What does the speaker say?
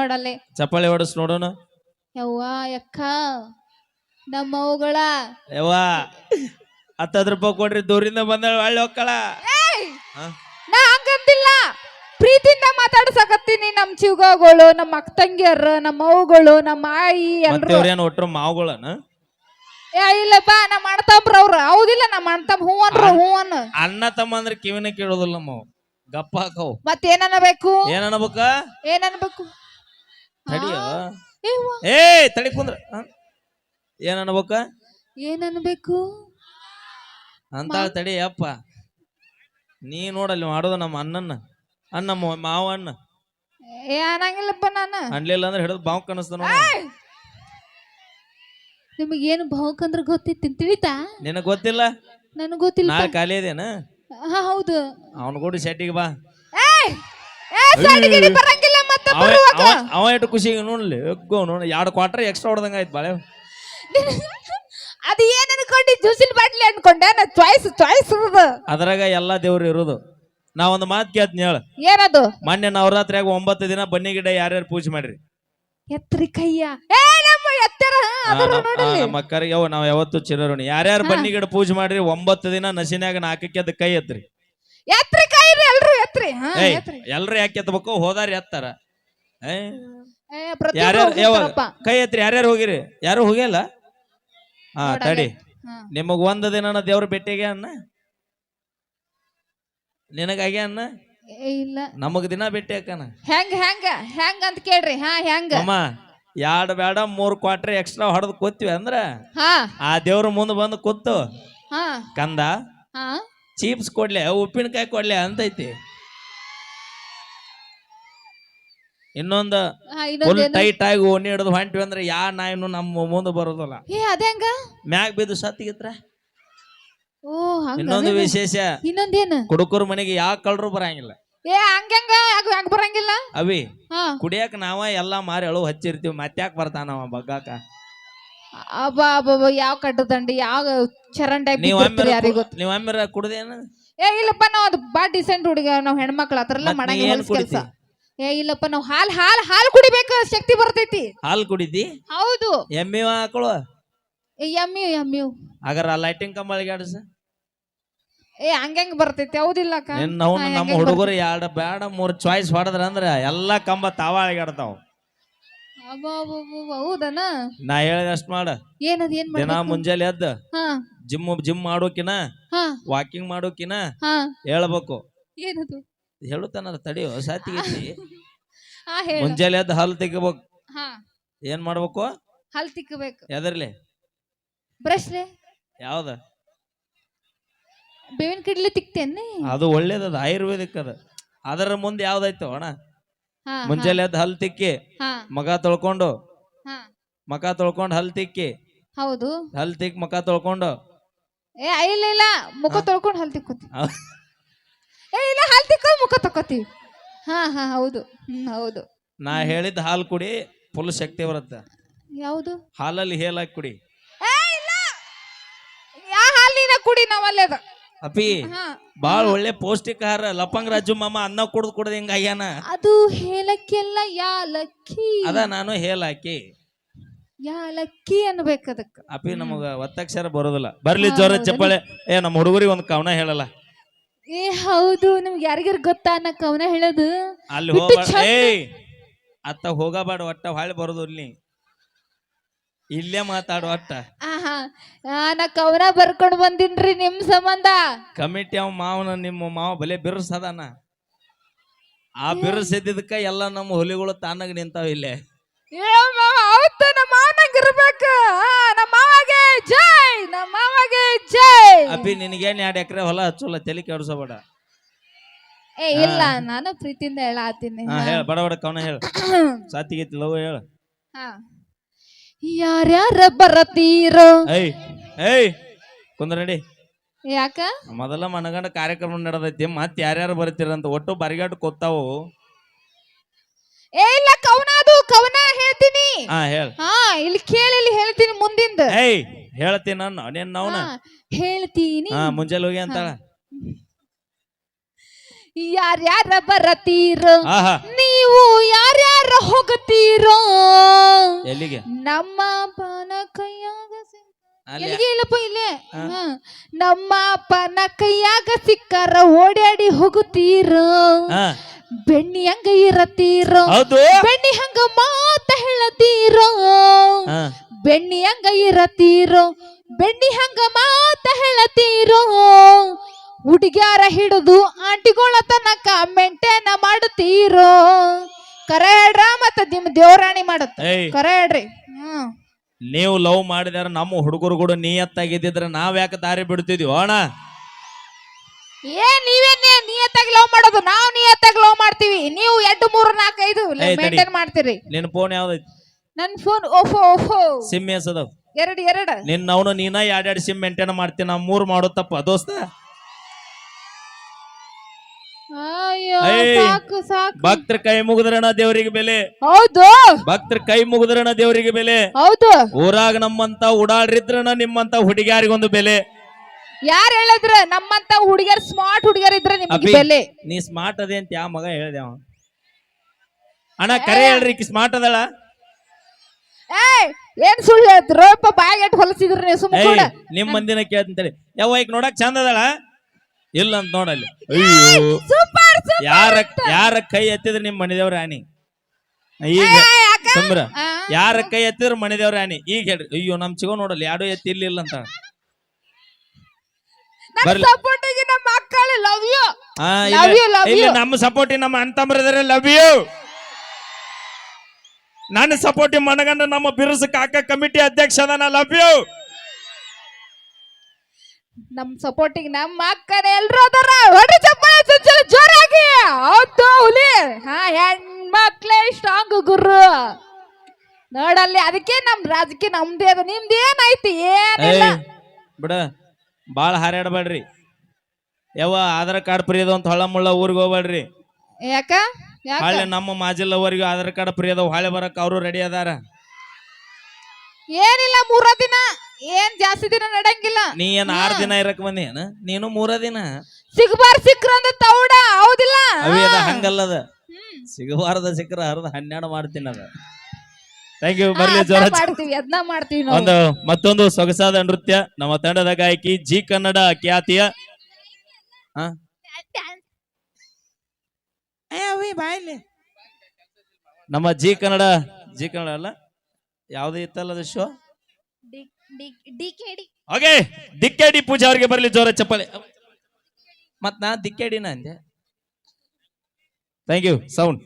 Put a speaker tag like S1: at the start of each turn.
S1: ನೋಡಲ್ಲಿ.
S2: ಚಪ್ಪಾಳಿ ಹೊಡಸ್ ನೋಡೋಣ.
S1: ಯವ್ವ ಯಕ್ಕ ನಮ್ಮ ಅವುಗಳ
S2: ಯವ್ವ ಹತ್ತತ್ತು ರೂಪಾಯಿ ಕೊಡ್ರಿ ದೂರಿಂದ ಬಂದಾಳ ಒಳ್ಳೆ ಹೋಕ್ಕಳ?
S1: ನಾ ಹಂಗಂತಿಲ್ಲ ಪ್ರೀತಿಯಿಂದ ಮಾತಾಡ್ಸಕತ್ತೀನಿ ನಮ್ ಚಿವ್ಗಳು ನಮ್ಮ ಅಕ್ಕ ತಂಗಿಯರು ನಮ್ಮ ಅವುಗಳು ನಮ್ಮ ಆಯಿ
S2: ಮತ್ತೆ
S1: ಎಲ್ರು
S2: ಇವ್ರೇನು ಒಟ್ರು ಮಾವುಗಳನ?
S1: ಏ ಇಲ್ಲಪ್ಪ ನಮ್ಮ ಅಣ್ತಂಬ್ರ ಅವ್ರ. ಹೌದಿಲ್ಲ ನಮ್ಮ ಅಣ್ತಂಬ ಹೂ ಅನ್ರು ಹೂ ಅನ್
S2: ಅಣ್ಣ ತಮ್ಮ ಅಂದ್ರೆ ಕಿವಿನ ಕೇಳೋದಿಲ್ಲ ನಮ್ಮ ಗಪ್ಪ ಹಾಕವು
S1: ಮತ್ತೇನಬೇಕು
S2: ಏನಬೇಕು
S1: ಏನನ್ಬೇಕು
S2: ತಡಿಯ? ಏ ತಡಿ ಕುಂದ್ರ? ಏನ್ ಅನ್ಬೇಕ?
S1: ಅನ್ಬೇಕು?
S2: ಅಂತ ತಡಿ ಅಪ್ಪ ನೀ ನೋಡಲ್ಲಿ ಮಾಡೋದು ನಮ್ಮ ಅಣ್ಣನ್ನ ಅಣ್ಣ ಮಾವ ಅಣ್ಣ.
S1: ಏ ಅನ್ನಂಗಿಲ್ಲಪ್ಪ ನಾನು.
S2: ಅನ್ಲಿಲ್ಲ ಅಂದ್ರೆ ಹಿಡಿದು ಬಾವು ಕನಸ್ತು ನೋಡಿ
S1: ನಿಮಗೆ ಏನು ಭಾವಕಂದ್ರ ಗೊತ್ತಿತ್ತು ತಿಳಿತಾ?
S2: ನಿನಗೆ ಗೊತ್ತಿಲ್ಲ?
S1: ನನಗೆ ಗೊತ್ತಿಲ್ಲ
S2: ನಾಳೆ ಖಾಲಿ ಇದೇನ
S1: ಹಾ ಹೌದು.
S2: ಅವನು ಕೂಡ ಶೆಟ್ಟಿಗೆ ಬಾ.
S1: ಏ ಏ, ಗಿಡಿ ಬರಂಗಿಲ್ಲ. ಮತ್ತೆ ಬರುವಾಗ.
S2: ಅವ- ಎಷ್ಟು ಖುಷಿ ನೋಡ್ಲಿ. ಎಗ್ಗೋ ನೋಡಿ ಎರಡು ಕ್ವಾರ್ಟರ್ ಎಕ್ಸ್ಟ್ರಾ ಹೊಡೆದಂಗ ಆಯ್ತು ಬಾಳೆ.
S1: ಅದು ಏನ್ ಅನ್ಕೊಂಡಿ? ಜ್ಯೂಸಿನ ಬಾಟ್ಲಿ ಅನ್ಕೊಂಡೆ ನಾ ಚಾಯ್ಸ್ ಚಾಯ್ಸ್ ಅದು.
S2: ಅದ್ರಾಗ ಎಲ್ಲಾ ದೇವ್ರು ಇರೋದು. ನಾ ಒಂದು ಮಾತು ಕೇಳ್ತೀನಿ ಹೇಳ.
S1: ಏನದು?
S2: ಮೊನ್ನೆ ನವರಾತ್ರಿಯಾಗ ಒಂಬತ್ತು ದಿನ ಬನ್ನಿ ಗಿಡ ಯಾರ್ಯಾರು ಪೂಜೆ ಮಾಡ್ರಿ.
S1: ಎತ್ತರಿ ಕೈಯ ಏ ನಮ್ಮ ಎತ್ತರ ಅದರ
S2: ನಮ್ಮ ಅಕ್ಕರಿಗೆ ನಾವ್ ಯಾವತ್ತು ಚಿರೋಣಿ ಯಾರ್ಯಾರು. ಬನ್ನಿ ಗಿಡ ಪೂಜೆ ಮಾಡ್ರಿ ಒಂಬತ್ತು ದಿನ ನಸಿನಾಗ ನಾಲ್ಕಕ್ಕೆ ಅದ ಕೈ ಎತ್ರಿ
S1: ಎತ್ತರಿ. ಕೈ ರೀ ಎಲ್ರು ಎತ್ರಿ ಹಾ
S2: ಏಯ್
S1: ಎತ್ರಿ
S2: ಎಲ್ರು ಯಾಕೆ ಎತ್ತಬೇಕು ಹೋದಾರ ಎತ್ತಾರ. ಏ,
S1: ಏ, ಪ್ರತಿಯೊಬ್ರು
S2: ಯಾರ್ಯಾರು
S1: ಹೋಗ್ತಾರಪ್ಪ.
S2: ಕೈ ಎತ್ರಿ ಯಾರ್ಯಾರು ಹೋಗಿರಿ? ಯಾರು ಹೋಗಿಲ್ಲ ಹಾ
S1: ನೋಡಲ್ಲ.
S2: ತಡಿ.
S1: ಹಾ.
S2: ನಿಮಗ್ ಒಂದ್ ದಿನ ದೇವ್ರ ಭೇಟಿಗೆ ಅನ್ನ? ನಿನಗಾಗೆ ಅನ್ನ?
S1: ಏ, ಇಲ್ಲ.
S2: ನಮಗ್ ದಿನ ಭೇಟಿ ಹಾಕನ
S1: ಹೆಂಗ್ ಹೆಂಗ ಹೆಂಗ್ ಅಂತ ಕೇಳ್ರಿ. ಹಾ ಹೆಂಗ?
S2: ಅಮ್ಮ ಎರಡ್ ಬೇಡ ಮೂರ್ ಕ್ವಾಟ್ರಿ ಎಕ್ಸ್ಟ್ರಾ ಹೊಡೆದ್ ಕೂತ್ವಿ ಅಂದ್ರ?
S1: ಹಾ.
S2: ಆ ದೇವ್ರ ಮುಂದ್ ಬಂದು ಕೂತು.
S1: ಹಾ.
S2: ಕಂದ?
S1: ಹಾ.
S2: ಚೀಪ್ಸ್ ಕೊಡ್ಲೆ ಉಪ್ಪಿನಕಾಯಿ ಕೊಡ್ಲೆ ಅಂತೈತಿ. ಇನ್ನೊಂದು ಫುಲ್ ಟೈಟ್ ಆಗಿ ಓಣಿ ಹಿಡಿದು ಹೊಂಟಿವಿ ಅಂದ್ರೆ ಯಾ ನಾಯಿನು ನಮ್ಮ ಮುಂದೆ ಬರೋದಲ್ಲ.
S1: ಏ ಅದೇಂಗ
S2: ಮ್ಯಾಗ್ ಬಿದ್ದು ಸತ್ತಿಗಿತ್ರ.
S1: ಓ ಹಂಗ
S2: ಇನ್ನೊಂದು ವಿಶೇಷ
S1: ಇನ್ನೊಂದೇನು?
S2: ಕುಡುಕರ ಮನೆಗೆ ಯಾವ ಕಳ್ರು ಬರಂಗಿಲ್ಲ.
S1: ಏ ಹಂಗಂಗ ಹಂಗ? ಬರಂಗಿಲ್ಲ?
S2: ಅವಿ
S1: ಹಾ.
S2: ಕುಡಿಯಾಕ ನಾವ ಎಲ್ಲಾ ಮಾರಿ ಅಳು ಹಚ್ಚಿರ್ತೀವಿ ಮತ್ತ್ಯಾಕ್ ಬರ್ತಾನವ ಬಗ್ಗಾಕ?
S1: ಅಬ್ಬಾ ಅಬ್ಬಾ ಯಾವ ಕಟ್ಟದಂಡಿ ಯಾವ ಚರಂಡಿ
S2: ನೀವ್
S1: ಬಿದ್ದಿರ್ತೀರಿ ಯಾರಿಗ್ ಗೊತ್ತು
S2: ನೀವ್ ಅಮ್ಮಿರ ಕುಡ್ದೇನ
S1: ಏ ಇಲ್ಲಪ್ಪ ನಾವ್ ಅದು ಬಾ ಡಿಸೆಂಟ್ ಹುಡುಗ ನಾವ್ ಹೆಣ್ಮಕ್ಳು ಆತರ ಎಲ್ಲ
S2: ಮತ್ತ್ ನೀ
S1: ಮಾಡಂಗಿಲ್ಲ
S2: ಏನ್
S1: ಹೊಲ್ಸ್ ಕೆಲ್ಸ.
S2: ಕುಡಿತಿ?
S1: ಏ ಇಲ್ಲಪ್ಪ ನಾವ್ ಹಾಲ್ ಹಾಲ್ ಹಾಲ್ ಕುಡಿಬೇಕ ಶಕ್ತಿ ಬರ್ತೈತಿ.
S2: ಹಾಲ್ ಕುಡಿದಿ?
S1: ಹೌದು.
S2: ಎಮ್ಮಿ ಆಕಳು?
S1: ಏ ಯಮ್ಮಿ ಯಮ್ಯು
S2: ಅಗರ ಲೈಟಿಂಗ್ ಕಂಬಳಿಗೆ ಆಡಸ.
S1: ಏ ಹಂಗಂಗ್ ಬರ್ತೈತಿ? ಹೌದಿಲ್ಲ ಅಕ್ಕ
S2: ನಿನ್ ನಾವು
S1: ಹಾ,
S2: ನಮ್ಮ
S1: ಹೆಂಗೆಂಗ್
S2: ಹುಡುಗರು ಎರಡು ಬೇಡ ಮೂರ್ ಚಾಯ್ಸ್ ಹೊಡೆದ್ರ ಅಂದ್ರ ಎಲ್ಲಾ ಕಂಬ ತಾವ ಅಳಿಗಾಡ್ತಾವ
S1: ಹೌದನ?
S2: ನಾ ಹೇಳಿದಷ್ಟು ಮಾಡ.
S1: ಏನದ್ ಏನ್
S2: ದಿನ ಮುಂಜಾನೆ ಎದ್ದ
S1: ಹಾ.
S2: ಜಿಮ್ ಜಿಮ್ ಮಾಡೋಕಿನ
S1: ಹಾ.
S2: ವಾಕಿಂಗ್ ಮಾಡೋಕಿನ
S1: ಹಾ.
S2: ಹೇಳ್ಬೇಕು.
S1: ಏನದು?
S2: ಹೇಳುತ್ತಾನ ತಡಿಯೋ ಹೊಸ
S1: ಹಾ ಹೇಳ.
S2: ಮುಂಜಾನೆ ಎದ್ದ ಹಲ್ ತೆಗಿಬೇಕು.
S1: ಹಾ.
S2: ಏನ್ ಮಾಡ್ಬೇಕು?
S1: ಹಲ್ ತಿಕ್ಕಬೇಕು
S2: ಎದರ್ಲಿ?
S1: ಬ್ರಷ್ಲೆ?
S2: ಯಾವ್ದ?
S1: ಬೇವಿನ ಕಡ್ಲಿ ತಿಕ್ತೇನೆ
S2: ಅದು ಒಳ್ಳೇದದ ಆಯುರ್ವೇದಿಕ್ ಅದ. ಅದರ ಮುಂದೆ ಯಾವ್ದಾಯ್ತು ಅಣ್ಣ? ಮುಂಜಾನೆ ಎದ್ದು ಹಲ್ ತಿಕ್ಕಿ
S1: ಹಾ.
S2: ಮಗ ತೊಳ್ಕೊಂಡು
S1: ಹಾ.
S2: ಮಕ ತೊಳ್ಕೊಂಡು ಹಲ್ ತಿಕ್ಕಿ
S1: ಹೌದು.
S2: ಹಲ್ ತಿಕ್ಕಿ ಮಕ ತೊಳ್ಕೊಂಡು.
S1: ಏ ಇಲ್ಲ ಇಲ್ಲ. ಮುಖ? ತೊಳ್ಕೊಂಡು ಹಲ್. ಏ ಇಲ್ಲ ಹಲ್ ತಿಕ್ಕೊಂಡು ಮುಖ ತಕ್ಕೋತೀವಿ ಹಾ ಹಾ ಹೌದು. ಹ್ಮ್ ಹೌದು.
S2: ನಾ ಹೇಳಿದ ಹಾಲು ಕುಡಿ ಫುಲ್ ಶಕ್ತಿ ಬರುತ್ತೆ.
S1: ಯಾವುದು?
S2: ಹಾಲಲ್ಲಿ ಹೇಲಾಕಿ ಕುಡಿ.
S1: ಏ ಇಲ್ಲ. ಯಾ ಹಾಲಿನ ಕುಡಿ ನಾವಲ್ಲೇ ಅದ
S2: ಅಪಿ
S1: ಹಾ.
S2: ಬಾಳ ಒಳ್ಳೆ ಪೌಷ್ಟಿಕ ಆಹಾರ ಲಪಂಗ್ ರಾಜು ಮಾಮ ಅನ್ನ ಕುಡ್ದು ಕುಡ್ದು ಹಿಂಗ ಅಯ್ಯನ?
S1: ಅದು ಹೇಳಕ್ಕೆಲ್ಲ ಯಾಲಕ್ಕಿ.
S2: ಅದ ನಾನು ಹೇಲಾಕಿ
S1: ಯಾಲಕ್ಕಿ ಅನ್ಬೇಕು ಅದಕ್ಕ.
S2: ಅಪಿ ನಮಗ ಒತ್ತಕ್ಷರ ಬರೋದಿಲ್ಲ. ಬರ್ಲಿ ಜೋರ ಚಪ್ಪಾಳೆ. ಏ ನಮ್ಮ ಹುಡುಗರಿಗೆ ಒಂದು ಕವನ ಹೇಳಲ್ಲ.
S1: ಏ ಹೌದು ನಿಮ್ಗೆ ಯಾರಿಗಾರ ಗೊತ್ತಾ ಅನ್ನ ಕವನ ಹೇಳೋದು?
S2: ಅಲ್ಲಿ ಹೋಗ್ಬಾರ್ದು.
S1: ಚಂದ.
S2: ಅತ್ತ ಹೋಗಬಾರ್ದು ಒಟ್ಟ ಹೊಳ್ಳಿ ಬರೋದು ಇಲ್ಲಿ. ಇಲ್ಲೇ ಮಾತಾಡು ಅಟ್ಟ.
S1: ಆಹಾ ಆ, ನಾ ಕವನ ಬರ್ಕೊಂಡ್ ಬಂದಿನ್ರಿ ನಿಮ್ ಸಂಬಂಧ.
S2: ಕಮಿಟಿ ಅವ ಮಾವನ ನಿಮ್ಮ ಮಾವ ಬಲೆ ಬಿರುಸದಾನ. ಆ ಬಿರುಸಿದ್ದಕ್ಕ ಎಲ್ಲ ನಮ್ಮ ಹುಲಿಗಳು ತಾನಾಗ ನಿಂತಾವ ಇಲ್ಲೇ.
S1: ಏ ಮಾವ ನಮ್ಮ ಮಾವನಾಗ ಇರ್ಬೇಕ. ಆ, ನಮ್ಮ ಮಾವಗೆ ಜೈ ನಮ್ಮ ಮಾವಗೆ ಜೈ.
S2: ಅಪ್ಪಿ ನಿನಗೇನ್ ಎರಡು ಎಕರೆ ಹೊಲ ಹಚ್ಚೋಲ್ಲ ತಲೆ ಕೆಡ್ಸೋಬೇಡ.
S1: ಏ ಇಲ್ಲ ನಾನು ಪ್ರೀತಿಯಿಂದ ಹೇಳತ್ತೀನಿ
S2: ಹಾ ಹೇಳ ಬಡ ಬಡ ಕವನ ಹೇಳ. ಸಾತಿಗೆ ಲವ್ ಹೇಳ.
S1: ಯಾರ್ಯಾರ ಬರತೀರೋ?
S2: ಏಯ್ ಏಯ್ ಕುಂದ್ರ ನಡಿ.
S1: ಯಾಕ?
S2: ಮೊದಲ ಮನಗಂಡ ಕಾರ್ಯಕ್ರಮ ನಡೆದೈತಿ ಮತ್ ಯಾರ್ಯಾರು ಬರ್ತೀರಂತ ಒಟ್ಟು ಬರಿಗಾಟ್ ಕೊತ್ತಾವು
S1: ಏ ಇಲ್ಲ ಕವನ ಅದು ಕವನ ಹೇಳ್ತೀನಿ.
S2: ಹಾ ಹೇಳ.
S1: ಹಾ ಇಲ್ಲಿ ಕೇಳಿ ಇಲ್ಲಿ ಹೇಳ್ತೀನಿ ಮುಂದಿಂದ.
S2: ಏಯ್ ಹೇಳ್ತೀನಿ ನಾನು ನೀನ್ ನಾವ್ನ.
S1: ಹೇಳ್ತೀನಿ.
S2: ಹಾ ಮುಂಜಾನೆ ಹೋಗಿ ಅಂತಾಳ.
S1: ಯಾರ್ಯಾರ ಬರತೀರೋ? ನೀವು ಯಾರ್ಯಾರ ಹೋಗತೀರೋ?
S2: ಎಲ್ಲಿಗೆ?
S1: ನಮ್ಮ ಅಪ್ಪನ ಕೈಯಾಗ ಎಲ್ಲಿಗೆ ಇಲ್ಲಪ್ಪ ಇಲ್ಲೇ. ನಮ್ಮ ಅಪ್ಪನ ಕೈಯಾಗ ಸಿಕ್ಕಾರ ಓಡಾಡಿ ಹೋಗುತ್ತೀರ? ಬೆಣ್ಣಿ ಹಂಗ ಇರತೀರೋ? ಬೆಣ್ಣಿ ಹಂಗ ಮಾತ ಹೇಳತೀರೋ? ಬೆಣ್ಣಿ ಹಂಗ ಇರತೀರೋ? ಬೆಣ್ಣಿ ಹಂಗ ಮಾತ ಹೇಳತೀರೋ? ಹುಡುಗ್ಯಾರ ಹಿಡಿದು ಆಂಟಿಗಳ ತನಕ ಮೆಂಟೇನ ಮಾಡುತ್ತೀರೋ? ಕರ ಹೇಳ್ರ ಮತ್ತ ನಿಮ್ ದೇವರಾಣಿ ಮಾಡತ್ತ.
S2: ಏಯ್.
S1: ಕರೆ ಹೇಳ್ರಿ. ಹ್ಮ್.
S2: ನೀವು ಲವ್ ಮಾಡಿದಾರ ನಮ್ಮ ಹುಡುಗರು ಕೂಡ ನಿಯತ್ತಾಗಿದ್ದಿದ್ರೆ ನಾವ್ ಯಾಕೆ ದಾರಿ ಬಿಡ್ತಿದ್ವಿ? ಅಣ್ಣ.
S1: ಏ ನೀವೇನೇ ನಿಯತ್ತಾಗಿ ಲವ್ ಮಾಡೋದು? ನಾವು ನಿಯತ್ತಾಗಿ ಲವ್ ಮಾಡ್ತೀವಿ. ನೀವು ಎರಡು ಮೂರು ನಾಲ್ಕು ಐದು
S2: ಏಯ್, ತಡಿ.
S1: ಮೇಂಟೈನ್ ಮಾಡ್ತೀರಿ.
S2: ನಿನ್ ಫೋನ್ ಯಾವ್ದೈತಿ?
S1: ನನ್ ಫೋನ್ ಓಫೋ ಓಫೋ
S2: ಸಿಮ್ ಎಸದವ್
S1: ಎರಡು ಎರಡು.
S2: ನಿನ್ನ ಅವನು ನೀನ ಎರಡೆರಡು ಸಿಮ್ ಮೇಂಟೈನ್ ಮಾಡ್ತೀನಿ ನಾ ಮೂರು ಮಾಡೋ ತಪ್ಪ. ದೋಸ್ತ
S1: ಅಯ್ಯೋ
S2: ಏಯ್.
S1: ಸಾಕು ಸಾಕು
S2: ಭಕ್ತರ ಕೈ ಮುಗಿದ್ರಣ ದೇವರಿಗೆ ಬೆಲೆ.
S1: ಹೌದು.
S2: ಭಕ್ತರ ಕೈ ಮುಗಿದ್ರಣ ದೇವರಿಗೆ ಬೆಲೆ.
S1: ಹೌದು.
S2: ಊರಾಗ ನಮ್ಮಂತ ಉಡಾಡ್ರಿದ್ರಣ ನಿಮ್ಮಂತ ಹುಡುಗಿಯಾರಿಗೊಂದು ಬೆಲೆ.
S1: ಯಾರು ಹೇಳಿದ್ರ ನಮ್ಮಂತ ಹುಡುಗಿಯರ್ ಸ್ಮಾರ್ಟ್ ಹುಡುಗಿಯರ್ ಇದ್ರೆ ನಿಮಗೆ ಬೆಲೆ.
S2: ನೀ ಸ್ಮಾರ್ಟ್ ಅದೇ ಅಂತ ಯಾವ ಮಗ ಹೇಳಿದೆ ಅವ? ಅಣ್ಣ ಕರೆ ಹೇಳ್ರಿ ಸ್ಮಾರ್ಟ್ ಅದಳ.
S1: ಏಯ್ ಏನ್ ಸುಳ್ಳು ಹೇಳ್ತಿರೋ? ಬಾಯಿಗೆ ಹೊಲಸಿದ್ರು ನೀವು ಸುಮ್ಮನೆ ಕೂಡ
S2: ಏಯ್ ನಿಮ್ ಮಂದಿನ ಕೇಳ್ತಂತೇಳಿ ಯಾವ ಈಗ ನೋಡಕ್ ಚಂದ ಅದಳ? ಇಲ್ಲ ಅಂತ ನೋಡಲ್ಲಿ ಅಯ್ಯೋ.
S1: Super super.
S2: ಯಾರ ಯಾರ ಕೈ ಎತ್ತಿದ್ರೆ ನಿಮ್ ಮನೆದೇವ್ರ ರಾಣಿ? ಈಗ ಸುಮ್ರ. ಯಾರ ಕೈ ಎತ್ತಿದ್ರೆ ಮನೆದೇವ್ರ ರಾಣಿ? ಈಗ ಹೇಳ್ರಿ. ಅಯ್ಯೋ ನಮ್ ಚಿಗೋ ನೋಡಲ್ಲ ಯಾರು ಎತ್ತಿ ಇಲ್ಲ. ಅಂತ.
S1: ನಮ್ಮ
S2: ಸಪೋರ್ಟಿ ನಮ್ಮ ಅಂತಂಬ್ರದ್ರೆ ಲವ್ ಯು ನನ್ನ ಸಪೋರ್ಟಿ ಮನಗಂಡ ನಮ್ಮ ಬಿರುಸು ಕಾಕ ಕಮಿಟಿ ಅಧ್ಯಕ್ಷ ಲವ್ ಯು
S1: ನಮ್ ಸಪೋರ್ಟಿಂಗ್ ನಮ್ಮ ಅಕ್ಕನ ಎಲ್ರು ಅದಾರ. ಹೊಡ್ರಿ ಚಪ್ಪಾಳೆ ಜೋರಾಗಿ. ಹೌದು ಹುಲಿ. ಹಾ ಹೆಣ್ಮಕ್ಳೇ ಸ್ಟ್ರಾಂಗ್ ಗುರು. ನೋಡಲ್ಲಿ ಅದಕ್ಕೆ ನಮ್ ರಾಜಕೀಯ ನಮ್ದೇ ಅದ. ನಿಮ್ದು ಏನೈತಿ? ಏನಿಲ್ಲ.
S2: ಬಿಡ. ಬಾಳ ಹಾರಾಡಬೇಡ್ರಿ. ಯಾವ ಆಧಾರ್ ಕಾರ್ಡ್ ಪ್ರಿಯದ ಅಂತ ಹೊಳ ಮುಳ್ಳ ಊರಿಗೆ ಹೋಗ್ಬೇಡ್ರಿ.
S1: ಯಾಕ? ಯಾಕ?
S2: ನಮ್ಮ ನಮ್ಮ ಮಾಜಿಲ್ಲವರೆಗೂ ಆಧಾರ್ ಕಾರ್ಡ್ ಪ್ರಿಯದ ಹೊಳೆ ಬರಕ್ ಅವರು ರೆಡಿ ಅದಾರ.
S1: ಏನಿಲ್ಲ ಮೂರ ದಿನ ಏನ್ ಜಾಸ್ತಿ ದಿನ ನಡಂಗಿಲ್ಲ
S2: ನೀ ಏನ್ ಆರ್ ದಿನ ಇರಕ್ ಬಂದಿ ಏನ? ನೀನು ಮೂರ ದಿನ?
S1: ಸಿಗ್ಬಾರ್ ಸಿಕ್ರಂದ ತೌಡ ಹೌದಿಲ್ಲ?
S2: ಅವಿ ಅದ ಹಂಗಲ್ಲದ. ಸಿಗಬಾರದ ಸಿಕ್ರ ಅರ್ಧ ಹನ್ನೆರಡು ಮಾಡ್ತೀನಿ ಅದ. ಥ್ಯಾಂಕ್ ಯು ಬರ್ಲಿ ಜೋರ
S1: ಮಾಡ್ತೀವಿ ಅದನ್ನ ಮಾಡ್ತೀವಿ ನಾವು.
S2: ಒಂದು ಮತ್ತೊಂದು ಸೊಗಸಾದ ನೃತ್ಯ. ನಮ್ಮ ತಂಡದ ಗಾಯಕಿ ಜಿ ಕನ್ನಡ ಖ್ಯಾತಿಯ. ನಮ್ಮ ಜಿ ಕನ್ನಡ ಜಿ ಕನ್ನಡ ಅಲ್ಲ? ಯಾವ್ದು ಇತ್ತಲ್ಲ ಅದು ಶೋ ಓಕೆ ದಿಕ್ಕೇಡಿ ಪೂಜಾ ಅವ್ರಿಗೆ ಬರಲಿ ಜೋರ ಚಪ್ಪಲಿ. ಮತ್ ನಾ ದಿಕ್ಕೇಡಿನ ಅಂದೆ. Thank you sound